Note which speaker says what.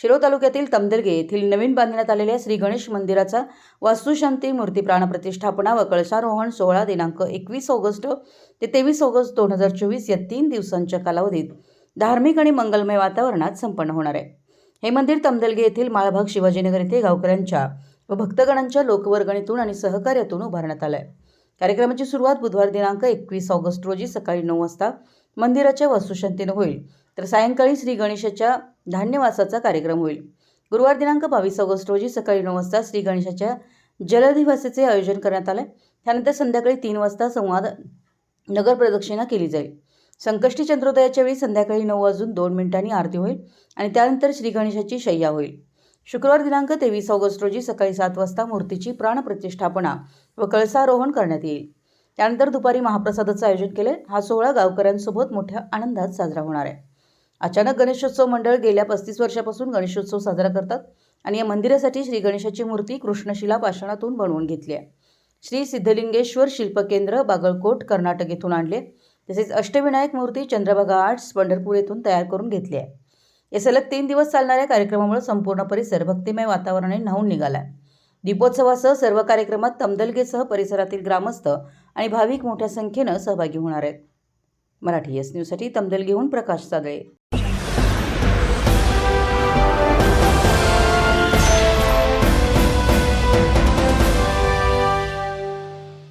Speaker 1: शिरो तालुक्यातील तमदलगे येथील नवीन बांधण्यात आलेल्या श्री गणेश मंदिराचा वास्तुशांती मूर्ती प्राणप्रतिष्ठापना व कळसारोहण सोहळा दिनांक एकवीस ऑगस्ट ते तेवीस ऑगस्ट दोन हजार चोवीस या तीन दिवसांच्या कालावधीत धार्मिक आणि मंगलमय वातावरणात संपन्न होणार आहे. हे मंदिर तमदलगे येथील माळभाग शिवाजीनगर येथे गावकऱ्यांच्या व भक्तगणांच्या लोकवर्गणीतून आणि सहकार्यातून उभारण्यात आलं आहे कार्यक्रमाची सुरुवात बुधवार दिनांक एकवीस ऑगस्ट रोजी सकाळी नऊ वाजता मंदिराच्या वास्तुशांतीनं होईल. तर सायंकाळी श्री गणेशाच्या धान्यवासाचा कार्यक्रम होईल. गुरुवार दिनांक बावीस ऑगस्ट रोजी सकाळी नऊ वाजता श्री गणेशाच्या जलधिवासाचे आयोजन करण्यात आलं त्यानंतर संध्याकाळी तीन वाजता संवाद नगर प्रदक्षिणा केली जाईल. संकष्टी चंद्रोदयाच्या वेळी संध्याकाळी नऊ वाजून दोन मिनिटांनी आरती होईल आणि त्यानंतर श्री गणेशाची शय्या होईल. शुक्रवार दिनांक तेवीस ऑगस्ट रोजी सकाळी सात वाजता मूर्तीची प्राणप्रतिष्ठापना व कळसारोहण करण्यात येईल. त्यानंतर दुपारी महाप्रसादाचं आयोजन केले हा सोहळा गावकऱ्यांसोबत मोठ्या आनंदात साजरा होणार आहे. अचानक गणेशोत्सव मंडळ गेल्या पस्तीस वर्षापासून गणेशोत्सव साजरा करतात आणि या मंदिरासाठी श्री गणेशाची मूर्ती कृष्णशिला पाषाणातून बनवून घेतली आहे. श्री सिद्धलिंगेश्वर शिल्पकेंद्र बागलकोट कर्नाटक येथून आणले. तसेच अष्टविनायक मूर्ती चंद्रभागा आर्ट्स पंढरपूर येथून तयार करून घेतली आहे. या सलग तीन दिवस चालणाऱ्या कार्यक्रमामुळे संपूर्ण परिसर भक्तिमय वातावरणाने न्हावून निघाला दीपोत्सवासह सर्व कार्यक्रमात तमदलगेसह परिसरातील ग्रामस्थ आणि भाविक मोठ्या संख्येनं सहभागी होणार आहेत. मराठी एस न्यूजसाठी तमदलगेहून प्रकाश सादळे